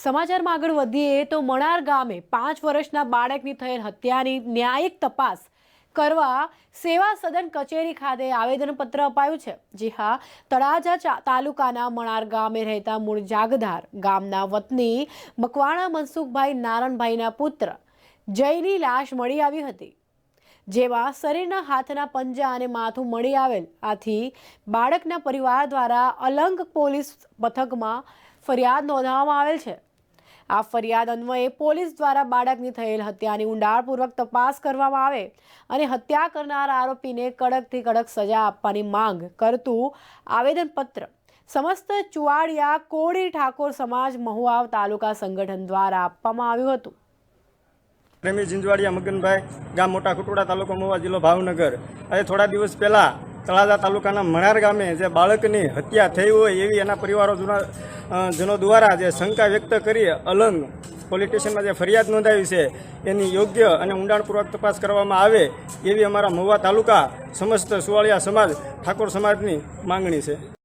સમાચારમાં આગળ વધીએ તો મણાર ગામે પાંચ વર્ષના બાળકની થયેલ હત્યાની ન્યાયિક તપાસ કરવા સેવા સદન કચેરી ખાતે આવેદનપત્ર અપાયું છે. જી હા, તળાજા તાલુકાના મણાર ગામે રહેતા મૂળ જાગધાર ગામના વતની મકવાણા મનસુખભાઈ નારણભાઈના પુત્ર જયની લાશ મળી આવી હતી, જેમાં શરીરના હાથના પંજા અને માથું મળી આવેલ. આથી બાળકના પરિવાર દ્વારા અલંગ પોલીસ મથકમાં ફરિયાદ નોંધાવવામાં આવેલ છે. આ ફરિયાદ અન્વયે પોલીસ દ્વારા બાળકની થયેલ હત્યાની ઊંડાણપૂર્વક તપાસ કરવામાં આવે અને હત્યા કરનાર આરોપીને કડકથી કડક સજા આપવાની માંગ કરતું આવેદનપત્ર. સમસ્ત ચુવાડિયા કોળી ઠાકોર સમાજ મહુઆવ તાલુકા સંગઠન દ્વારા આપવામાં આવ્યું હતું. પ્રેમી ઝીંઝવાડિયા મગનભાઈ, ગામ મોટા ખુટોડા તાલુકો મહુવા જિલ્લો ભાવનગર. આજે થોડા દિવસ પહેલાં તળાજા તાલુકાના મણાર ગામે જે બાળકની હત્યા થઈ હોય એવી એના પરિવારો જૂના જનો દ્વારા જે શંકા વ્યક્ત કરી અલંગ પોલીસ સ્ટેશનમાં જે ફરિયાદ નોંધાવી છે, એની યોગ્ય અને ઊંડાણપૂર્વક તપાસ કરવામાં આવે, એવી અમારા મહુવા તાલુકા સમસ્ત સુવાળિયા સમાજ, ઠાકોર સમાજની માંગણી છે.